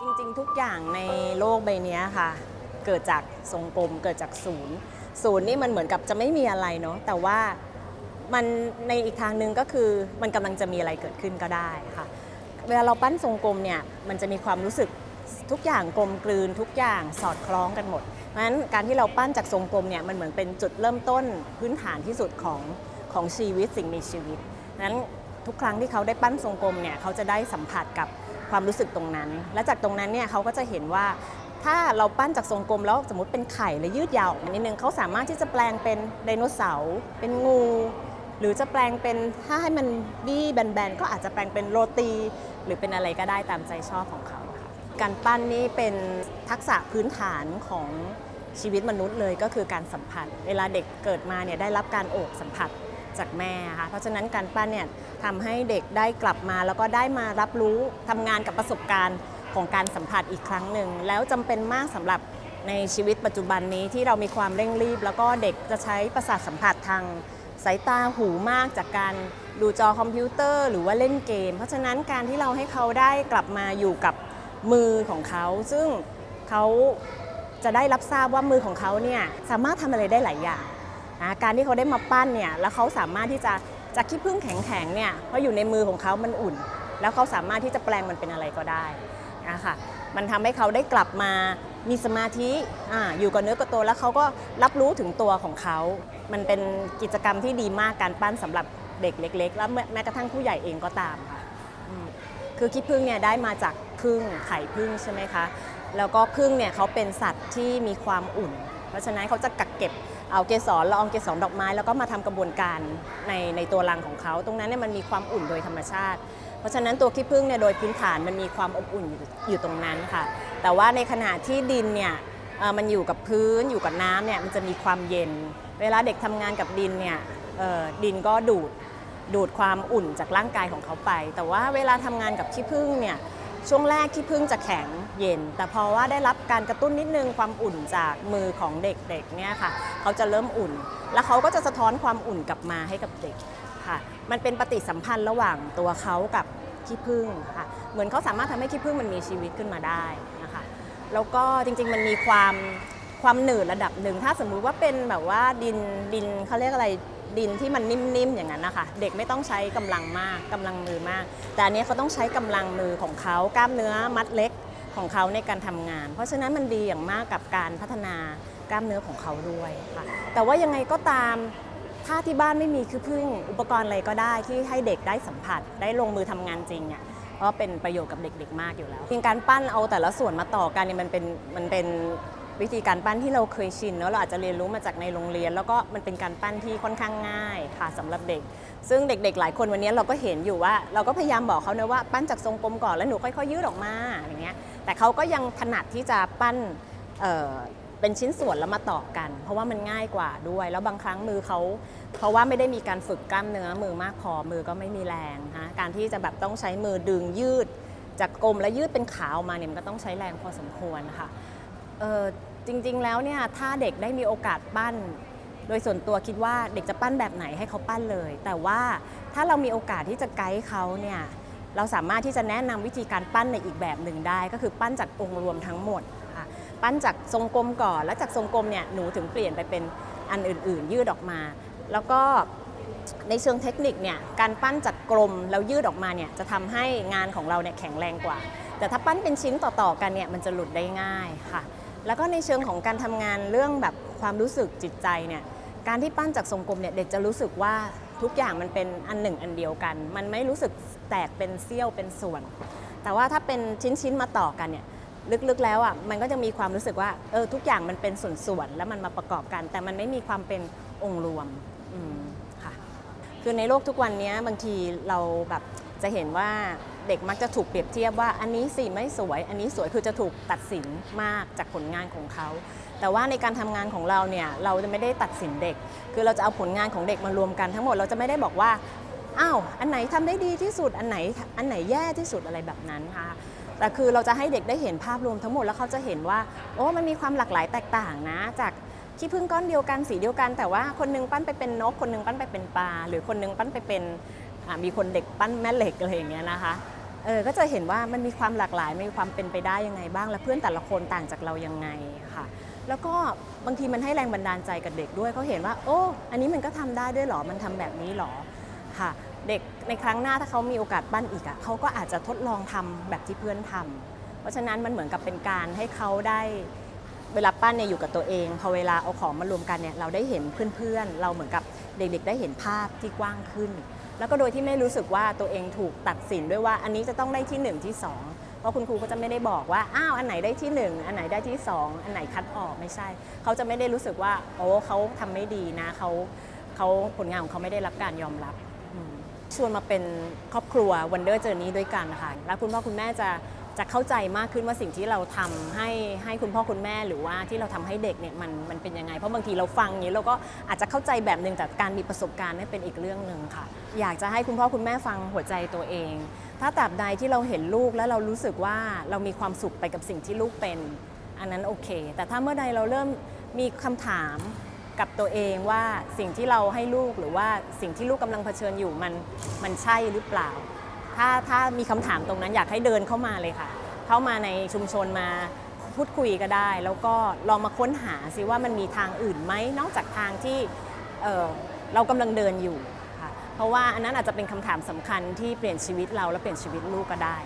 จริงๆ ทุกอย่างในโลกใบนี้ค่ะ เกิดจากทรงกลมเกิดจากศูนย์ ศูนย์นี่มันเหมือนกับจะไม่มีอะไรเนาะแต่ว่ามันในอีกทางหนึ่งก็คือมันกำลังจะมีอะไรเกิดขึ้นก็ได้ค่ะ เวลาเราปั้นทรงกลมเนี่ยมันจะมีความรู้สึกทุกอย่างกลมกลืนทุกอย่างสอดคล้องกันหมดเพราะฉะนั้นการที่เราปั้นจากทรงกลมเนี่ยมันเหมือนเป็นจุดเริ่มต้นพื้นฐานที่สุดของของชีวิตสิ่งมีชีวิตนั้น ทุกครั้งที่เขาได้ปั้นทรงกลมเนี่ยเขาจะได้สัมผัสกับความรู้สึกตรงนั้น และจากตรงนั้นเนี่ยเขาก็จะเห็นว่าถ้าเราปั้นจากทรงกลมแล้วสมมติเป็นไข่และยืดยาวออกมานิดนึงเขาสามารถที่จะแปลงเป็นไดโนเสาร์เป็นงู หรือจะแปลงเป็นถ้าให้มันบี้แบนๆก็อาจจะแปลงเป็นโรตี หรือเป็นอะไรก็ได้ตามใจชอบของเขาค่ะการปั้นนี่เป็นทักษะพื้นฐานของชีวิตมนุษย์เลยก็คือการสัมผัส เวลาเด็กเกิดมาเนี่ยได้รับการโอบสัมผัส จากแม่ค่ะเพราะฉะนั้นการปั้นเนี่ยทำให้เด็กได้กลับมา แล้วก็ได้มารับรู้ทำงานกับประสบการณ์ของการสัมผัสอีกครั้งหนึ่ง แล้วจำเป็นมากสำหรับในชีวิตปัจจุบันนี้ที่เรามีความเร่งรีบ แล้วก็เด็กจะใช้ประสาทสัมผัสทางสายตาหูมากจากการดูจอคอมพิวเตอร์ หรือว่าเล่นเกม เพราะฉะนั้นการที่เราให้เขาได้กลับมาอยู่กับมือของเขา ซึ่งเขาจะได้รับทราบว่ามือของเขาเนี่ยสามารถทำอะไรได้หลายอย่าง การที่เขาได้มาปั้นเนี่ยแล้วเขาสามารถที่จะจากขี้ผึ้งแข็งๆเนี่ยเพราะอยู่ในมือของเขามันอุ่น แล้วเขาสามารถที่จะแปลงมันเป็นอะไรก็ได้นะคะมันทำให้เขาได้กลับมามีสมาธิออยู่กับเนื้อกับตัวแล้วเขาก็รับรู้ถึงตัวของเขา มันเป็นกิจกรรมที่ดีมากการปั้นสำหรับเด็กเล็ก ๆ แล้วแม้กระทั่งผู้ใหญ่เองก็ตามค่ะคือขี้ผึ้งเนี่ยได้มาจากผึ้งไข่ผึ้งใช่ไหมคะ แล้วก็ผึ้งเนี่ยเขาเป็นสัตว์ที่มีความอุ่น เพราะฉะนั้นเขาจะกักเก็บ เอาเกสรละอองเกสรดอกไม้แล้วก็มาทำกระบวนการในในตัวรังของเขา ตรงนั้นเนี่ยมันมีความอุ่นโดยธรรมชาติ เพราะฉะนั้นตัวขี้ผึ้งเนี่ยโดยพื้นฐานมันมีความอบอุ่นอยู่อยู่ตรงนั้นค่ะ แต่ว่าในขณะที่ดินเนี่ยมันอยู่กับพื้นอยู่กับน้ำเนี่ยมันจะมีความเย็น เวลาเด็กทำงานกับดินเนี่ยดินก็ดูดดูดความอุ่นจากร่างกายของเขาไป แต่ว่าเวลาทำงานกับขี้ผึ้งเนี่ย ช่วงแรกขี้พึ่งจะแข็งเย็น แต่พอว่าได้รับการกระตุ้นนิดนึงความอุ่นจากมือของเด็กๆเนี่ยค่ะเขาจะเริ่มอุ่น แล้วเขาก็จะสะท้อนความอุ่นกลับมาให้กับเด็กค่ะ มันเป็นปฏิสัมพันธ์ระหว่างตัวเขากับขี้ผึ้งค่ะ เหมือนเขาสามารถทำให้ขี้ผึ้งมันมีชีวิตขึ้นมาได้นะคะ แล้วก็จริงๆมันมีความ ความหนืดระดับหนึ่ง ถ้าสมมุติว่าเป็นแบบว่าดินดินเขาเรียกอะไรดินที่มันนิ่มๆอย่างนั้นนะคะเด็กไม่ต้องใช้กำลังมากกำลังมือมาก แต่อันนี้เขาต้องใช้กำลังมือของเขากล้ามเนื้อมัดเล็กของเขาในการทำงาน เพราะฉะนั้นมันดีอย่างมากกับการพัฒนากล้ามเนื้อของเขาด้วยค่ะแต่ว่ายังไงก็ตามถ้าที่บ้านไม่มีคือพึ่งอุปกรณ์อะไรก็ได้ที่ให้เด็กได้สัมผัสได้ลงมือทำงานจริงเนี่ยก็เป็นประโยชน์กับเด็กๆ มากอยู่แล้วจริงการปั้นเอาแต่ละส่วนมาต่อกันเนี่ยมันเป็นมันเป็น วิธีการปั้นที่เราเคยชินเนอะเราอาจจะเรียนรู้มาจากในโรงเรียน แล้วก็มันเป็นการปั้นที่ค่อนข้างง่ายค่ะสำหรับเด็ก ซึ่งเด็กๆ หลายคนวันนี้เราก็เห็นอยู่ว่า เราก็พยายามบอกเขานะว่าปั้นจากทรงกลมก่อนแล้วหนูค่อยๆยืดออกมาอย่างเงี้ยแต่เขาก็ยังถนัดที่จะปั้นเเป็นชิ้นส่วนแล้วมาต่อกัน เพราะว่ามันง่ายกว่าด้วย แล้วบางครั้งมือเขาเพราะว่าไม่ได้มีการฝึกกล้ามเนื้อมือมากพอมือก็ไม่มีแรงนะการที่จะแบบต้องใช้มือดึงยืด จากกลมแล้วยืดเป็นขาวมาเนี่ยมันก็ต้องใช้แรงพอสมควรนะคะ เออจริง ๆ แล้วเนี่ยถ้าเด็กได้มีโอกาสปั้น โดยส่วนตัวคิดว่าเด็กจะปั้นแบบไหนให้เขาปั้นเลย แต่ว่าถ้าเรามีโอกาสที่จะไกด์เขาเนี่ยเราสามารถที่จะแนะนำวิธีการปั้นในอีกแบบหนึ่งได้ ก็คือปั้นจากองค์รวมทั้งหมดค่ะปั้นจากทรงกลมก่อน แล้วจากทรงกลมเนี่ยหนูถึงเปลี่ยนไปเป็นอันอื่น ๆ ยืดออกมา แล้วก็ในเชิงเทคนิคเนี่ยการปั้นจากกลมแล้วยืดออกมาเนี่ยจะทำให้งานของเราเนี่ยแข็งแรงกว่า แต่ถ้าปั้นเป็นชิ้นต่อๆกันเนี่ยมันจะหลุดได้ง่ายค่ะ แล้วก็ในเชิงของการทำงานเรื่องแบบความรู้สึกจิตใจเนี่ยการที่ปั้นจากทรงกลมเนี่ยเด็กจะรู้สึกว่าทุกอย่างมันเป็นอันหนึ่งอันเดียวกัน มันไม่รู้สึกแตกเป็นเสี้ยวเป็นส่วน แต่ว่าถ้าเป็นชิ้นๆมาต่อกันเนี่ยลึกๆแล้วอะมันก็จะมีความรู้สึกว่าเออทุกอย่างมันเป็นส่วนๆแล้วมันมาประกอบกัน แต่มันไม่มีความเป็นองค์รวมอืมค่ะคือในโลกทุกวันนี้บางทีเราแบบ จะเห็นว่าเด็กมักจะถูกเปรียบเทียบว่าอันนี้สิไม่สวย อันนี้สวยคือจะถูกตัดสินมากจากผลงานของเขา แต่ว่าในการทำงานของเราเนี่ยเราจะไม่ได้ตัดสินเด็ก คือเราจะเอาผลงานของเด็กมารวมกันทั้งหมดเราจะไม่ได้บอกว่าอ้าวอันไหนทำได้ดีที่สุดอันไหนอันไหนแย่ที่สุดอะไรแบบนั้นค่ะแต่คือเราจะให้เด็กได้เห็นภาพรวมทั้งหมดแล้วเขาจะเห็นว่าโอ้มันมีความหลากหลายแตกต่างนะ จากขี้ผึ้งก้อนเดียวกันสีเดียวกัน แต่ว่าคนหนึงปั้นไปเป็นนก คนหนึงปั้นไปเป็นปลาหรือคนหนึงปั้นไปเป็น มีคนเด็กปั้นแม่เหล็กอะไรอย่างเงี้ยนะคะเออก็จะเห็นว่ามันมีความหลากหลายมีความเป็นไปได้ยังไงบ้าง และเพื่อนแต่ละคนต่างจากเรายังไงค่ะ แล้วก็บางทีมันให้แรงบันดาลใจกับเด็กด้วยเขาเห็นว่า โอ้อันนี้มันก็ทำได้ด้วยหรอมันทำแบบนี้หรอค่ะ เด็กในครั้งหน้าถ้าเขามีโอกาสปั้นอีกอะเขาก็อาจจะทดลองทำแบบที่เพื่อนทำเพราะฉะนั้นมันเหมือนกับเป็นการให้เขาได้เวลาปั้นเนี่ยอยู่กับตัวเอง พอเวลาเอาของมารวมกันเนี่ยเราได้เห็นเพื่อนๆ เราเหมือนกับเด็กๆ ได้เห็นภาพที่กว้างขึ้น แล้วก็โดยที่ไม่รู้สึกว่าตัวเองถูกตัดสินด้วยว่าอันนี้จะต้องได้ที่หนึ่งที่สองเพราะคุณครูก็จะไม่ได้บอกว่าอ้าวอันไหนได้ที่หนึ่งอันไหนได้ที่สองอันไหนคัดออกไม่ใช่ เขาจะไม่ได้รู้สึกว่าโอ้เขาทำไม่ดีนะเขาเขาผลงานของเขาไม่ได้รับการยอมรับชวนมาเป็นครอบครัว Wonder Journey ด้วยกันนะคะแล้วคุณพ่อคุณแม่จะ จะเข้าใจมากขึ้นว่าสิ่งที่เราทำให้ให้คุณพ่อคุณแม่หรือว่าที่เราทำให้เด็กเนี่ยมันมันเป็นยังไง เพราะบางทีเราฟังอย่างนี้เราก็อาจจะเข้าใจแบบหนึ่งแต่การมีประสบการณ์นี่เป็นอีกเรื่องหนึ่งค่ะ อยากจะให้คุณพ่อคุณแม่ฟังหัวใจตัวเอง ถ้าตราบใดที่เราเห็นลูกแล้วเรารู้สึกว่าเรามีความสุขไปกับสิ่งที่ลูกเป็น อันนั้นโอเค แต่ถ้าเมื่อใดเราเริ่มมีคำถามกับตัวเองว่าสิ่งที่เราให้ลูกหรือว่าสิ่งที่ลูกกำลังเผชิญอยู่มันมันใช่หรือเปล่า ถ้าถ้ามีคำถามตรงนั้นอยากให้เดินเข้ามาเลยค่ะ เข้ามาในชุมชนมาพูดคุยก็ได้ แล้วก็ลองมาค้นหาซิว่ามันมีทางอื่นไหมนอกจากทางที่เเรากำลังเดินอยู่ค่ะเพราะว่าอันนั้นอาจจะเป็นคำถามสำคัญที่เปลี่ยนชีวิตเราและเปลี่ยนชีวิตลูกก็ได้